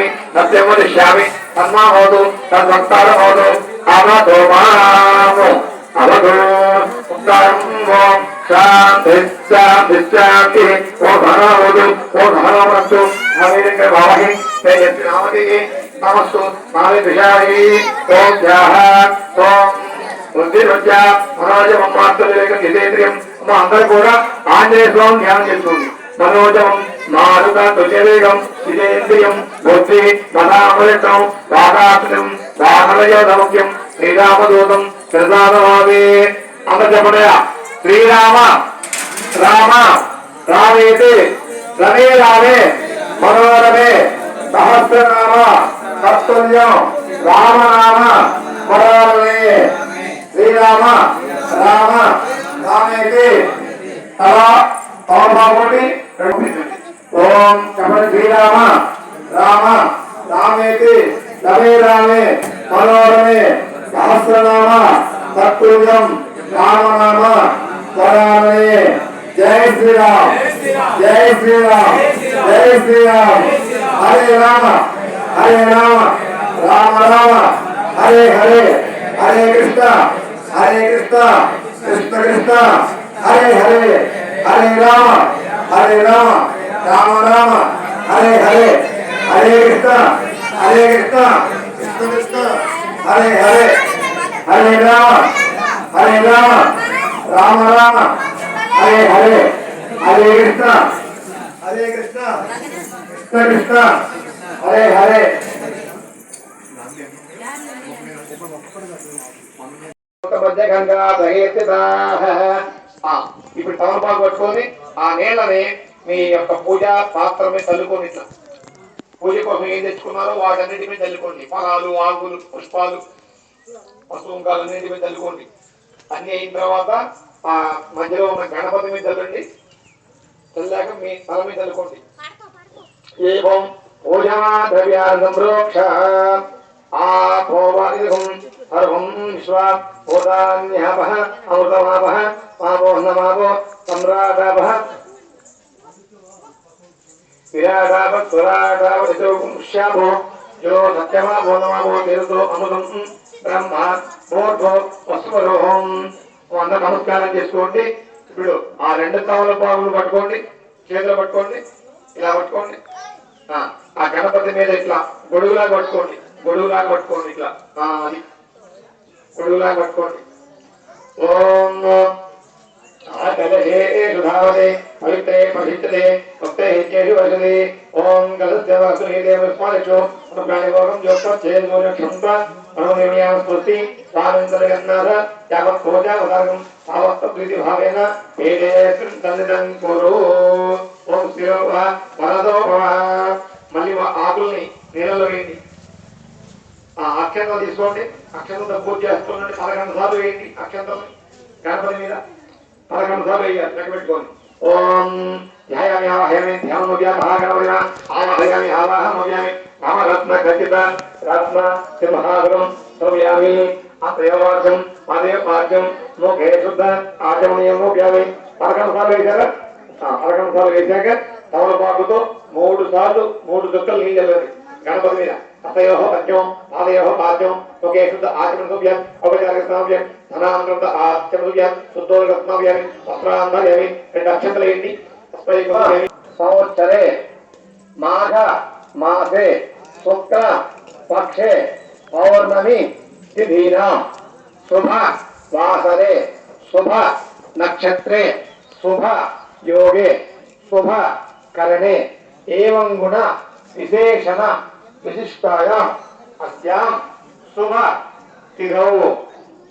శ్యామి సత్యం తన్మా హోదు తద్వక్తారం హోదు అవధో ఉత్తరం ఓం శాంతి శాంతి శాంతి ఓ ధనవదు ఓ ధనవస్తు నవీనంగా భావహి తేజస్వి నామతి నమస్తు నామి విషాయి ఓం జాహ ఓం బుద్ధిరుద్య జితేంద్రియం మా అందరూ కూడా ఆంజనేయ స్వామి ధ్యానం చేస్తుంది మనోజం మారుత తుల్యవేగం జితేంద్రియం బుద్ధి మదామృతం వాగాత్రం వాహనయోధముఖ్యం శ్రీరామదూతం ప్రసాదమావే అంత చెప్పడయా శ్రీరామ రామ రామేతి రమే రామే మనోరమే సహస్రనామ తత్తుల్యం రామనామ మనోరమే శ్రీరామ రామ రామేతి తలా ఓం ఓం చెప్పండి శ్రీరామ రామ రామేతి రమే రామే మనోరమే సహస్రనామ తత్తుల్యం రామనామ పరామే జై శ్రీరామ్ జై శ్రీరామ్ జై శ్రీరామ్. హరే రామ హరే రామ రామ రామ హరే హరే హరే కృష్ణ హరే కృష్ణ కృష్ణ కృష్ణ హరే హరే హరే రామ హరే రామ. రామ రామ. హరే హరే. హరే కృష్ణ. హరే కృష్ణ. కృష్ణ కృష్ణ. హరే హరే. హరే రామ. హరే రామ. రామ రామ. హరే హరే. హరే కృష్ణ. హరే కృష్ణ. కృష్ణ కృష్ణ. హరే హరే. ఇప్పుడు తమలపాకు పట్టుకొని ఆ నీళ్ళని మీ యొక్క పూజ పాత్రమే తల్లుకొని చల్లుకొని ఇట్లా. పూజ కోసం ఏం తెచ్చుకున్నారో వాటన్నిటి మీద చల్లుకోండి. ఫలాలు ఆకులు పుష్పాలు పసుపు అన్నిటి మీద చల్లుకోండి. అన్ని అయిన తర్వాత ఆ మధ్యలో ఉన్న గణపతి మీద చల్లండి. చల్లాక మీ తల మీద చల్లుకోండి. ఏవం పూజా ద్రవ్యా సంప్రోక్ష ఆపోవాదిహం సర్వం విశ్వ భూతాన్యాపః అమృతమాపః మాపోహ్నమాపో సమ్రాటాపః శ్యామో యో సత్యమాపో నమాపో తిరుతో అమృతం బ్రహ్మ మూర్ధో వస్తువరోహం అందరూ నమస్కారం చేసుకోండి. ఇప్పుడు ఆ రెండు తావుల పాములు పట్టుకోండి. చేతులు పట్టుకోండి. ఇలా పట్టుకోండి. ఆ, గణపతి మీద ఇట్లా గొడుగులా పట్టుకోండి. గొడుగులాగా పట్టుకోండి ఇట్లా. గొడుగులా అది. గొడుగులాగా పట్టుకోండి. ఓం ఆ కలహే సుధావదే పవిత్రే పవిత్రే భక్తే హిత్యేషు వసతి ఓం గలదేవసుని దేవస్మాదిషు అనుప్రాణిభోగం జ్యోత్సేదోరక్షంత మనోనిర్ణయామ స్ఫూర్తి స్వానంతరగన్నాథ యావత్ కోజ ఉదాగం తావత్త ప్రీతి భావేన ఏదే తండ్రిదం కురు ఓం శివ వరదో మళ్ళీ ఆకుల్ని నీళ్ళలో వేయండి. ఆ అక్షంతం తీసుకోండి. అక్షంతలతో పూజ చేస్తుండండి పదకొండు సార్లు వేయండి అక్షంతం గణపతి మీద పదకొండు సార్లు వేయాలి లెక్క పెట్టుకోండి. ఓం ధ్యాయామి ఆవాహయామి ధ్యానముద్యా మహాగణపతిన ఆవాహయామి ఆవాహముద్యామి రామరత్న ఖచ్చిత రత్న సింహాసురం సమయామి అత్రయోవార్జం మాదేవ పాద్యం ముఖే శుద్ధ ఆచమనీయం ముఖ్యామి పదకొండు సార్లు వేశారా ఆ, సార్లు వేశాక తమలపాకుతో మూడు సార్లు మూడు దుక్కలు నీళ్ళు గణపతి మీద. హస్తయో పంచమం పాదయో పాద్యం ఒకే శుద్ధ ఆచమణ సభ్యం ఔపచారిక ఔపచారికస్నాభ్యం ధనాంతరంత ఆచమనభ్యం శుద్ధోరస్నాభ్యం వస్త్రాంధార్యామి రెండు అక్షంతలు వేయండి పుష్పయుక్తమేమి. సంవత్సరే మాఘ మాసే శుక్ల పక్షే పౌర్ణమి తిథీనాం శుభ వాసరే శుభ నక్షత్రే శుభ యోగే శుభ కరణే ఏవం గుణ విశేషణ విశిష్టాయాం అస్యాం శుభ తిథౌ ఆ,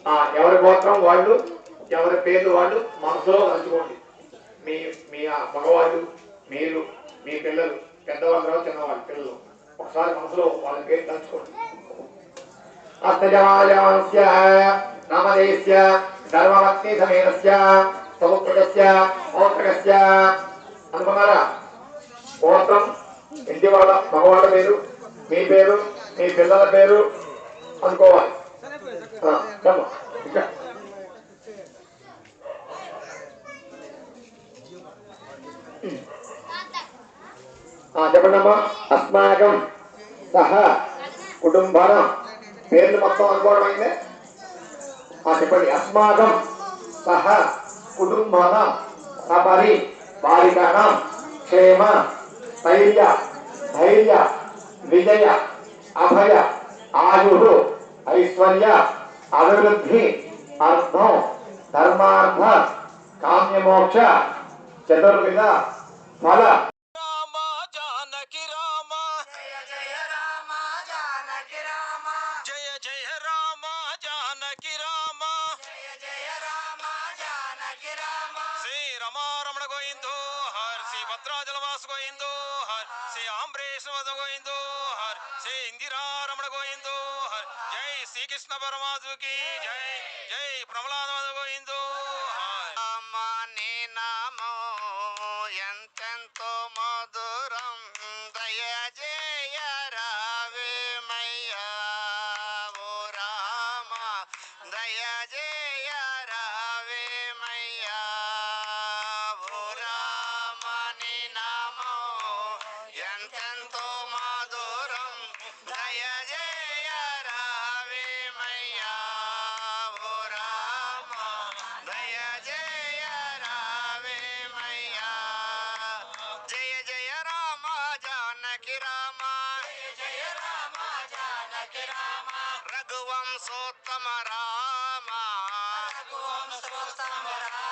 ఎవరి గోత్రం వాళ్ళు ఎవరి పేర్లు వాళ్ళు మనసులో తలుచుకోండి. మీ మీ ఆ మగవాళ్ళు మీరు మీ పిల్లలు పెద్దవాళ్ళు తర్వాత చిన్నవాళ్ళు పిల్లలు. ఒకసారి మనసులో వాళ్ళ పేరు తలుచుకోండి. అష్టజమాజమానస్య నామదేశ్య ధర్మపత్ని సమేతస్య సముద్రకస్య పౌత్రకస్య అనుకున్నారా? గోత్రం ఇంటి వాళ్ళ మగవాళ్ళ పేరు మీ పేరు మీ పిల్లల పేరు అనుకోవాలి. ఆ, కమ్మ, ఇక్కడ. ఆ, చెప్పండి అమ్మా అస్మాకం సహ కుటుంబం పేర్లు మొత్తం అనుకోవడం అయిందే ఆ చెప్పండి అస్మాకం సహ కుటుంబానం సపరి బాలికానం క్షేమ స్థైర్య ధైర్య విజయ అభయ ఆయు ఐశ్వర్య అభివృద్ధి అర్థం ధర్మార్థ కామ్యమోక్ష చతుర్విధ ఫల. రామ జానకి రామ. జయ జయ రామ జానకి రామ. జయ జయ రామ జానకి రామ. జయ జయ రామ జానకి రామ. శ్రీ రమారమణ గోయిందో హర్ శ్రీ భద్రాచలవాసు గోయిందో హర్ శ్రీ ఆంబ్రేశ్వర గోయిందో హర్ శ్రీ ఇందిరారమణ గోయిందో హర్. శ్రీకృష్ణ పరమాత్మకి జై జై ప్రమలాద గోవిందు. హర్ రామ నీ నామో ఎంతెంతో మధురం దయజేయ రావేమయ్యా ఓ రామ దయ రావేమయ్యా ఓ రామ నీ నామో ఎంతెంతో రఘువంశోత్తమ రామ. రఘువంశోత్తమ రామ.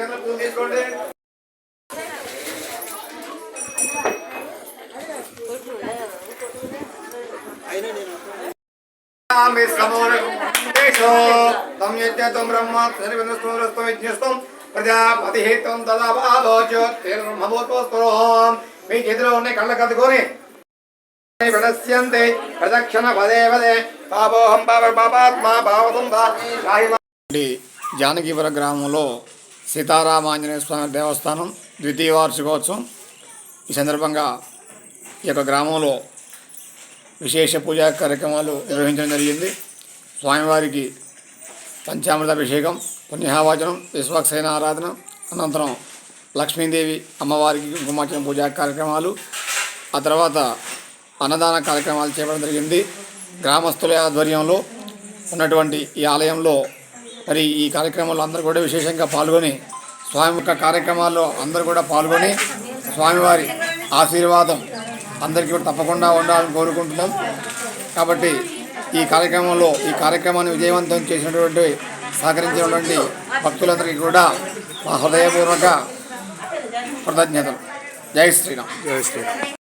మరి డాక్టర్లు పూజ తీసుకోండి తం యజ్ఞతం మీ చేతిలో ఉన్న కళ్ళ కదుకొని ప్రదక్షణ ప్రదక్షిణ పదే పదే. పాపోహం పాప పాపాత్మా పావతం గ్రామంలో సీతారామాంజనేయ స్వామి దేవస్థానం ద్వితీయ వార్షికోత్సవం. ఈ సందర్భంగా ఈ యొక్క గ్రామంలో విశేష పూజా కార్యక్రమాలు నిర్వహించడం జరిగింది. స్వామివారికి పంచామృత అభిషేకం పుణ్యహావాచనం విశ్వక్సేన ఆరాధన అనంతరం లక్ష్మీదేవి అమ్మవారికి కుంకుమార్చన పూజా కార్యక్రమాలు ఆ తర్వాత అన్నదాన కార్యక్రమాలు చేపట్టడం జరిగింది. గ్రామస్తుల ఆధ్వర్యంలో ఉన్నటువంటి ఈ ఆలయంలో మరి ఈ కార్యక్రమంలో అందరూ కూడా విశేషంగా పాల్గొని స్వామి యొక్క కార్యక్రమాల్లో అందరూ కూడా పాల్గొని స్వామివారి ఆశీర్వాదం అందరికీ కూడా తప్పకుండా ఉండాలని కోరుకుంటున్నాం. కాబట్టి ఈ కార్యక్రమంలో ఈ కార్యక్రమాన్ని విజయవంతం చేసినటువంటి సహకరించినటువంటి భక్తులందరికీ కూడా మా హృదయపూర్వక కృతజ్ఞతలు. జై శ్రీరామ్. జై శ్రీరామ్.